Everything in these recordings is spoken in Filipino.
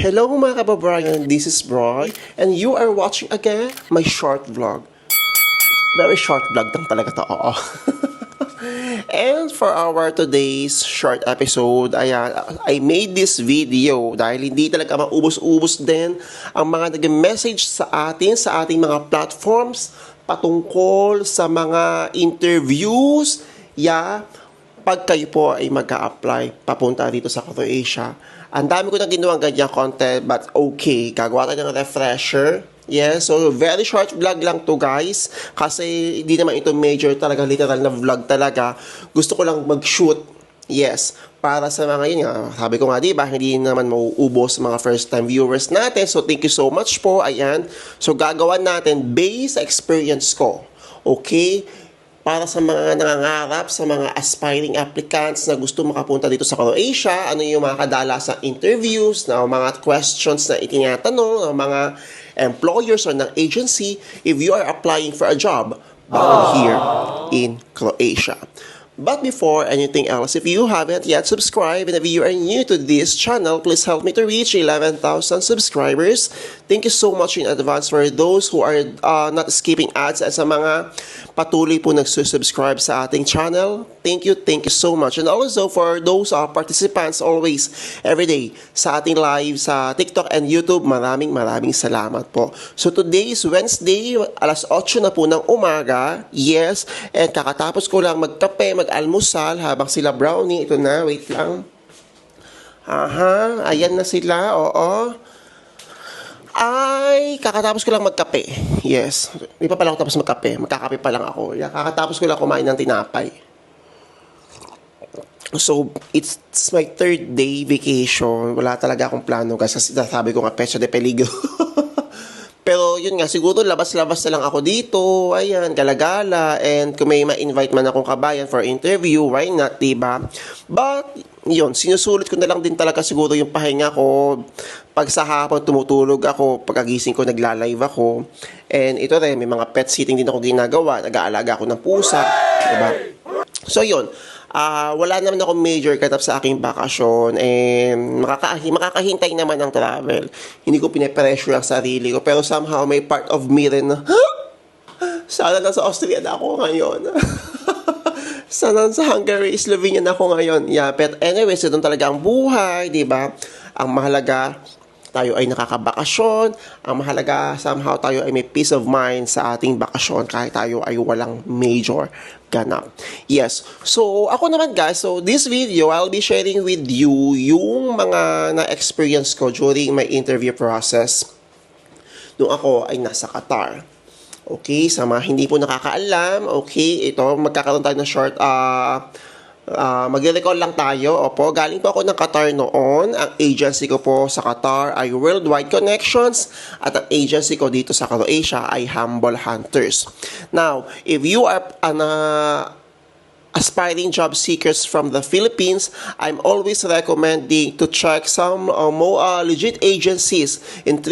Hello mga kababayan, this is Broy, and you are watching again my short vlog. Very short vlog lang talaga to, oo. and for our today's short episode, ayan, I made this video dahil hindi talaga maubos-ubos din ang mga nag-message sa atin, sa ating mga platforms, patungkol sa mga interviews, yeah, pag kayo po ay mag apply papunta dito sa Croatia. Ang dami ko na ginawang ganyan content, but okay, gagawa tayo ng refresher. Yes, so very short vlog lang to guys. Kasi hindi naman ito major talaga, literal na vlog talaga. Gusto ko lang mag-shoot. Yes, para sa mga yun nga, sabi ko nga, di ba, hindi naman mauubos mga first time viewers natin. So, thank you so much po. Ayan. So, gagawan natin based sa experience ko. Okay? Para sa mga nangangarap, sa mga aspiring applicants na gusto makapunta dito sa Croatia, ano yung mga kadalasang interviews, na mga questions na itinatanong ng mga employers or ng agency if you are applying for a job bound here in Croatia. But before anything else, if you haven't yet subscribed and if you are new to this channel, please help me to reach 11,000 subscribers. Thank you so much in advance for those who are uh, not skipping ads at sa mga patuloy po nagsusubscribe sa ating channel. Thank you, thank you so much. And also for those uh, participants always, every day, sa ating live sa TikTok and YouTube, maraming maraming salamat po. So today is Wednesday, alas 8 na po ng umaga. Yes, and kakatapos ko lang magkape, mag-almusal habang sila brownie. Ito na, wait lang. Aha, ayan na sila, oo. Ay, kakatapos ko lang magkape. Yes. Hindi pa pala ako tapos magkape. Magkakape pa lang ako. Kakatapos ko lang kumain ng tinapay. So, it's, it's my third day vacation. Wala talaga akong plano kasi sabi ko nga, pecha de peligro. Pero yun nga, siguro labas-labas na lang ako dito. Ayan, galagala. And kung may ma-invite man akong kabayan for interview, why not, diba? But, yun, sinusulit ko na lang din talaga siguro yung pahinga ko. Pag sa hapon tumutulog ako, pagkagising ko nagla-live ako. And ito rin, may mga pet sitting din ako ginagawa. Nag-aalaga ako ng pusa. Diba? So yun, ah wala naman ako major up sa aking bakasyon and makakahi, makakahintay naman ang travel. Hindi ko pinapressure ang sarili ko pero somehow may part of me rin na, "Huh? Sana nasa Austria na ako ngayon. Sana sa Hungary, Slovenia na ako ngayon. Yeah, but anyways, ito talaga ang buhay, di ba? Ang mahalaga, tayo ay nakakabakasyon. Ang mahalaga, somehow tayo ay may peace of mind sa ating bakasyon kahit tayo ay walang major ganap. Yes. So, ako naman guys, so this video, I'll be sharing with you yung mga na-experience ko during my interview process nung ako ay nasa Qatar. Okay, sa mga hindi po nakakaalam, okay, ito, magkakaroon tayo ng short, ah, uh, magre-recall lang tayo. Opo, galing po ako ng Qatar noon. Ang agency ko po sa Qatar ay Worldwide Connections at ang agency ko dito sa Croatia ay Humble Hunters. Now, if you are an uh, aspiring job seekers from the Philippines, I'm always recommending to check some uh, more uh, legit agencies in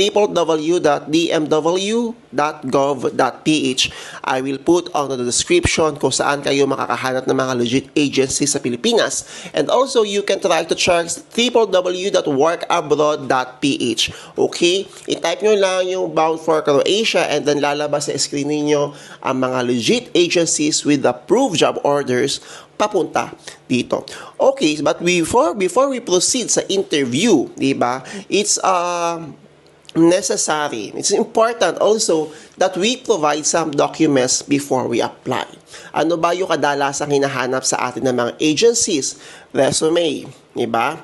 www.dmw.gov.ph. I will put on the description kung saan kayo makakahanap ng mga legit agencies sa Pilipinas. And also, you can try to check www.workabroad.ph. Okay? I-type nyo lang yung bound for Croatia and then lalabas sa screen ninyo ang mga legit agencies with approved job orders papunta dito. Okay, but before before we proceed sa interview, 'di ba? It's uh, necessary. It's important also that we provide some documents before we apply. Ano ba yung kadalasang hinahanap sa atin ng mga agencies? Resume, 'di ba?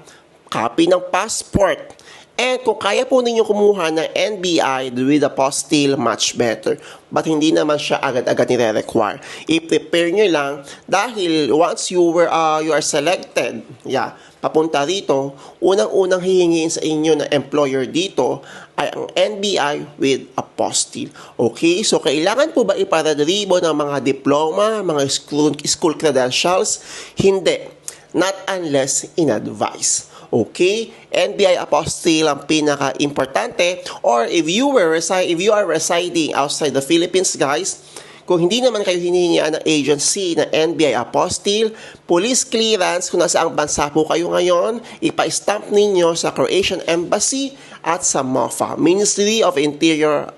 Copy ng passport. And kung kaya po ninyo kumuha ng NBI with a postil, much better. But hindi naman siya agad-agad nire-require. I-prepare nyo lang dahil once you were uh, you are selected, yeah, papunta rito, unang-unang hihingin sa inyo ng employer dito ay ang NBI with apostille. Okay? So, kailangan po ba iparadribo ng mga diploma, mga school, school credentials? Hindi. Not unless in advice. Okay? NBI apostille ang pinaka-importante or if you were reside if you are residing outside the Philippines guys, Kung hindi naman kayo hinihingian ng agency ng NBI Apostille, police clearance kung nasa ang bansa po kayo ngayon, ipa-stamp ninyo sa Croatian Embassy at sa MOFA, Ministry of Interior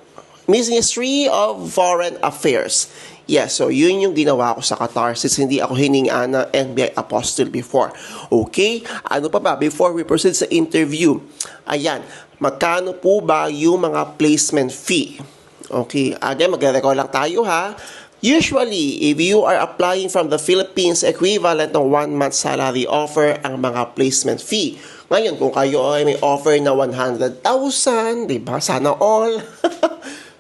Ministry of Foreign Affairs. Yes, so yun yung ginawa ko sa Qatar since hindi ako hiningaan ng NBI Apostle before. Okay? Ano pa ba? Before we proceed sa interview, ayan, magkano po ba yung mga placement fee? Okay, again, magre-recall lang tayo ha. Usually, if you are applying from the Philippines, equivalent ng one month salary offer ang mga placement fee. Ngayon, kung kayo ay may offer na 100,000, di ba? Sana all.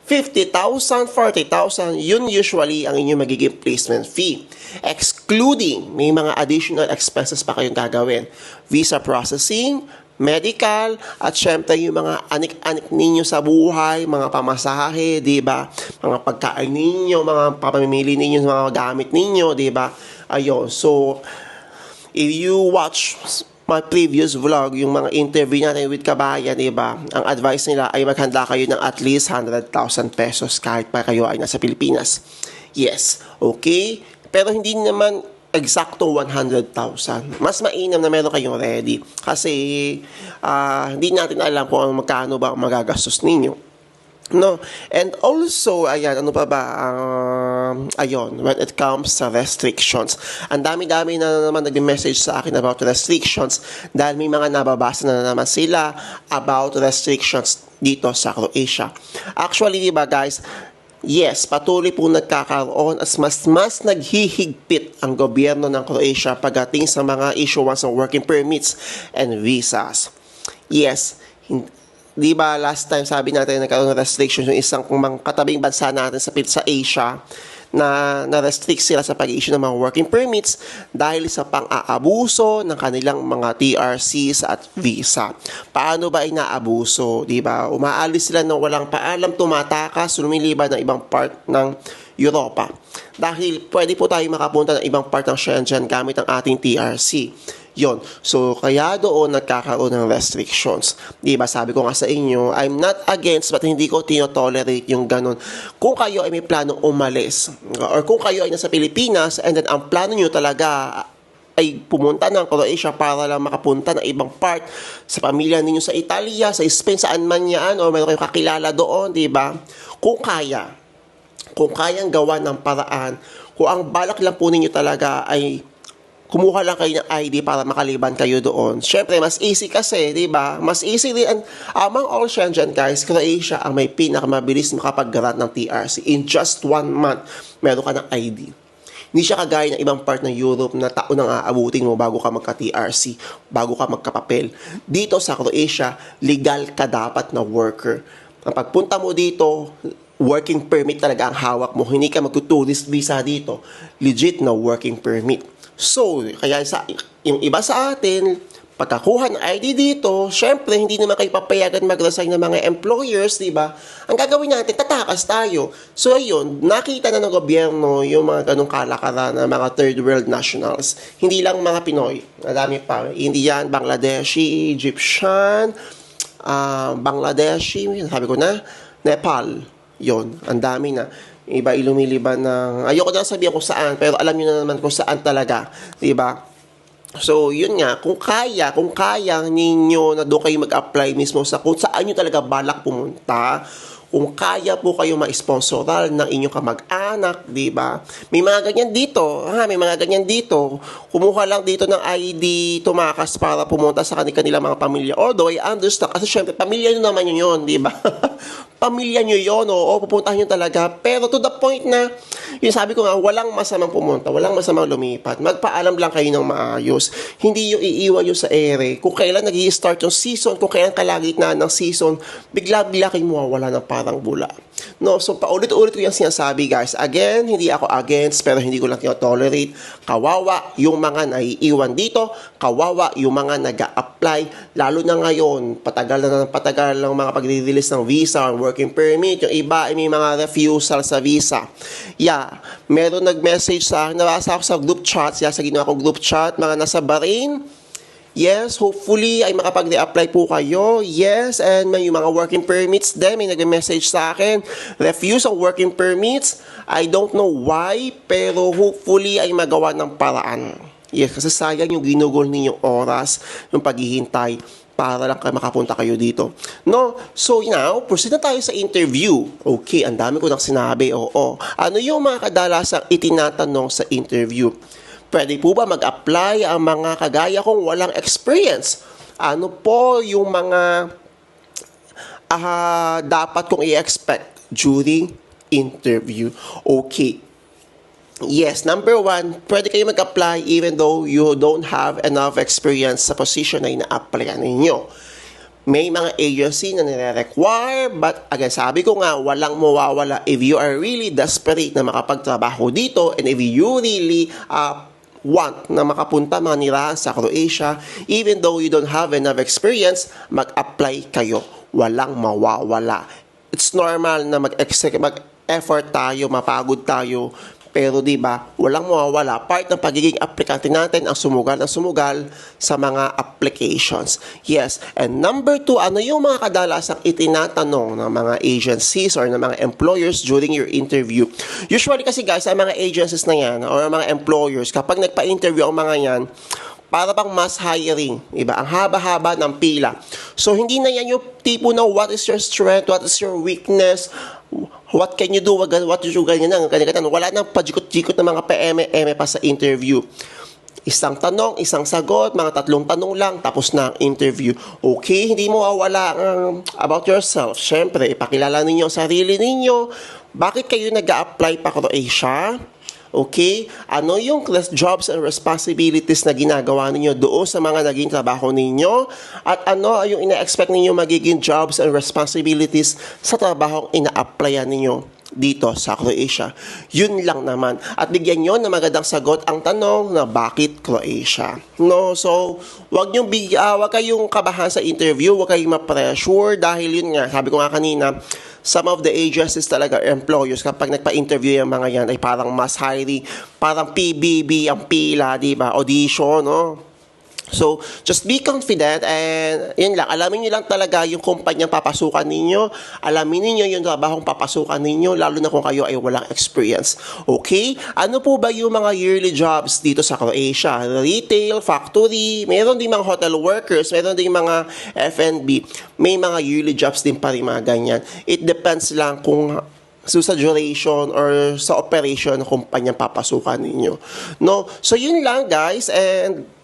50,000, 40,000, yun usually ang inyong magiging placement fee. Excluding, may mga additional expenses pa kayong gagawin. Visa processing, medical, at syempre yung mga anik-anik ninyo sa buhay, mga pamasahe, di ba? Mga pagkain ninyo, mga papamimili ninyo, mga gamit ninyo, di ba? Ayun, so, if you watch my previous vlog, yung mga interview natin with Kabayan, di ba? Ang advice nila ay maghanda kayo ng at least 100,000 pesos kahit pa kayo ay nasa Pilipinas. Yes, okay? Pero hindi naman eksakto 100,000. Mas mainam na meron kayong ready. Kasi ah, hindi natin alam kung ano magkano ba ang magagastos ninyo. No. And also, ayan, ano pa ba? Um, ayun, when it comes sa restrictions. Ang dami-dami na naman nag-message sa akin about restrictions dahil may mga nababasa na naman sila about restrictions dito sa Croatia. Actually, di ba guys, Yes, patuloy po nagkakaroon at mas mas naghihigpit ang gobyerno ng Croatia pagdating sa mga issuance ng working permits and visas. Yes, di ba last time sabi natin nagkaroon ng restrictions yung isang mga katabing bansa natin sa, sa Asia na na-restrict sila sa pag-issue ng mga working permits dahil sa pang-aabuso ng kanilang mga TRCs at visa. Paano ba inaabuso? Di ba? Umaalis sila ng walang paalam, tumatakas, lumilibad ng ibang part ng Europa. Dahil pwede po tayo makapunta ng ibang part ng Schengen gamit ang ating TRC. Yon. So, kaya doon nagkakaroon ng restrictions. Di ba? Sabi ko nga sa inyo, I'm not against but hindi ko tinotolerate yung ganun. Kung kayo ay may planong umalis, or kung kayo ay nasa Pilipinas, and then ang plano nyo talaga ay pumunta ng Croatia para lang makapunta ng ibang part sa pamilya ninyo sa Italia, sa Spain, saan man yan, o meron kayong kakilala doon, di ba? Kung kaya, kung kayang gawa ng paraan, kung ang balak lang po ninyo talaga ay kumuha lang kayo ng ID para makaliban kayo doon. Siyempre, mas easy kasi, di ba? Mas easy din. And among all Schengen guys, Croatia ang may pinakamabilis makapag-grant ng TRC. In just one month, meron ka ng ID. Hindi siya kagaya ng ibang part ng Europe na taon nang aabutin mo bago ka magka-TRC, bago ka magkapapel. Dito sa Croatia, legal ka dapat na worker. Ang pagpunta mo dito, working permit talaga ang hawak mo. Hindi ka mag-tourist visa dito. Legit na working permit. So, kaya sa yung iba sa atin, pagkakuha ng ID dito, syempre, hindi naman kayo papayagan mag-resign ng mga employers, di ba? Ang gagawin natin, tatakas tayo. So, ayun, nakita na ng gobyerno yung mga ganong kalakaran ng mga third world nationals. Hindi lang mga Pinoy. Madami pa. Indian, Bangladeshi, Egyptian, ah, Bangladeshi, sabi ko na, Nepal. Yon, ang dami na. Iba ilumiliban ng, ayoko na sabihin kung saan, pero alam niyo na naman kung saan talaga. Di ba? So, yun nga, kung kaya, kung kaya ninyo na doon kayo mag-apply mismo sa kung saan nyo talaga balak pumunta, kung kaya po kayo ma-sponsoral ng inyong kamag-anak, di ba? May mga ganyan dito, ha, may mga ganyan dito. Kumuha lang dito ng ID, tumakas para pumunta sa kanilang mga pamilya. Although, I understand, kasi syempre, pamilya nyo naman yun, di ba? pamilya nyo yun, oo, pupuntahan nyo talaga. Pero to the point na, yung sabi ko nga, walang masamang pumunta, walang masamang lumipat. Magpaalam lang kayo ng maayos. Hindi yung iiwan nyo sa ere. Kung kailan nag start yung season, kung kailan kalagitnaan ng season, bigla-bigla kayo mawawala ng parang bula. No, so paulit-ulit ko yung sinasabi guys. Again, hindi ako against pero hindi ko lang tolerate. Kawawa yung mga naiiwan dito, kawawa yung mga nag apply lalo na ngayon, patagal na ng patagal ng mga pagre-release ng visa or working permit. Yung iba ay may mga refusal sa visa. Yeah, meron nag-message sa akin, nabasa ako sa group chat, yeah, sa ginawa kong group chat, mga nasa Bahrain, Yes, hopefully ay makapag-reapply po kayo. Yes, and may yung mga working permits din, may nag-message sa akin. Refuse ang working permits. I don't know why, pero hopefully ay magawa ng paraan. Yes, kasi sayang yung ginugol ninyong oras, yung paghihintay para lang kayo makapunta kayo dito. No? So now, proceed na tayo sa interview. Okay, ang dami ko nang sinabi, oo. Ano yung mga kadalasang itinatanong sa interview? Pwede po ba mag-apply ang mga kagaya kong walang experience? Ano po yung mga ah, dapat kong i-expect during interview? Okay. Yes, number one, pwede kayo mag-apply even though you don't have enough experience sa position na ina-applyan ninyo. May mga agency na nire-require, but again, sabi ko nga, walang mawawala if you are really desperate na makapagtrabaho dito and if you really uh, want na makapunta mga nirahan sa Croatia, even though you don't have enough experience, mag-apply kayo. Walang mawawala. It's normal na mag-effort tayo, mapagod tayo, pero di ba, walang mawawala. Part ng pagiging aplikante natin ang sumugal ang sumugal sa mga applications. Yes. And number two, ano yung mga kadalasang itinatanong ng mga agencies or ng mga employers during your interview? Usually kasi guys, ang mga agencies na yan or ang mga employers, kapag nagpa-interview ang mga yan, para bang mass hiring, iba? Ang haba-haba ng pila. So, hindi na yan yung tipo na what is your strength, what is your weakness, what can you do, what, you do, ganyan na, ganyan, ganyan. Wala nang pajikot-jikot na mga PM-M pa sa interview. Isang tanong, isang sagot, mga tatlong tanong lang, tapos na ang interview. Okay, hindi mo wawala ang about yourself. Siyempre, ipakilala ninyo ang sarili ninyo. Bakit kayo nag apply pa Croatia? Okay? Ano yung jobs and responsibilities na ginagawa ninyo doon sa mga naging trabaho ninyo? At ano yung ina-expect ninyo magiging jobs and responsibilities sa trabahong ina-applyan ninyo dito sa Croatia. Yun lang naman. At bigyan nyo na magandang sagot ang tanong na bakit Croatia. No, so wag niyo big ah, wag kayong kabahan sa interview, wag kayong ma-pressure dahil yun nga, sabi ko nga kanina, some of the agencies talaga, employers, kapag nagpa-interview yung mga yan, ay parang mass hiring, parang PBB ang pila, di ba? Audition, no? So, just be confident and yun lang, alamin nyo lang talaga yung kumpanyang papasukan ninyo. Alamin niyo yung trabahong papasukan ninyo, lalo na kung kayo ay walang experience. Okay? Ano po ba yung mga yearly jobs dito sa Croatia? Retail, factory, meron din mga hotel workers, meron din mga F&B. May mga yearly jobs din pa rin mga ganyan. It depends lang kung so sa duration or sa operation ng kumpanyang papasukan ninyo. No? So yun lang guys and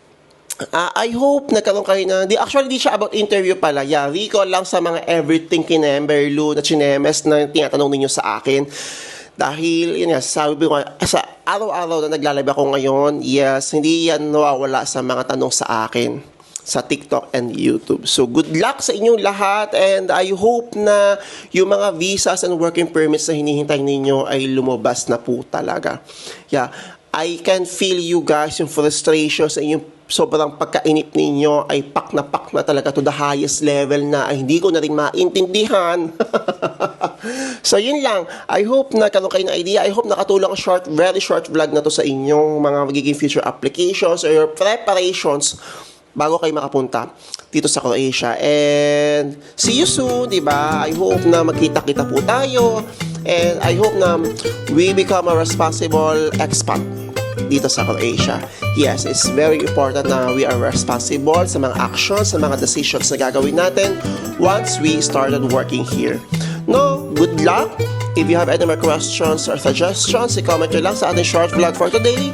Ah, I hope nagkaroon kayo na, di, actually di siya about interview pala. Yeah, recall lang sa mga everything kinemberlo na chinemes na tinatanong ninyo sa akin. Dahil, yun nga, sabi ko sa araw-araw na naglalib ako ngayon, yes, hindi yan nawawala sa mga tanong sa akin sa TikTok and YouTube. So, good luck sa inyong lahat and I hope na yung mga visas and working permits na hinihintay ninyo ay lumabas na po talaga. Yeah, I can feel you guys, yung frustration sa inyong sobrang pagkainip ninyo ay pak na pak na talaga to the highest level na ay hindi ko na rin maintindihan. so yun lang. I hope na karoon kayo ng idea. I hope nakatulong short, very short vlog na to sa inyong mga magiging future applications or your preparations bago kayo makapunta dito sa Croatia. And see you soon, di ba? I hope na magkita-kita po tayo. And I hope na we become a responsible expat dito sa Croatia. Yes, it's very important na we are responsible sa mga actions, sa mga decisions na gagawin natin once we started working here. No, good luck! If you have any more questions or suggestions, i-comment nyo lang sa ating short vlog for today.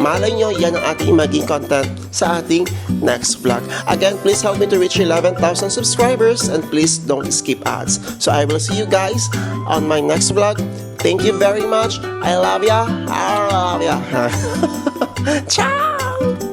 Malay nyo, yan ang ating maging content sa ating next vlog. Again, please help me to reach 11,000 subscribers and please don't skip ads. So I will see you guys on my next vlog. Thank you very much. I love ya. I love ya. Ciao.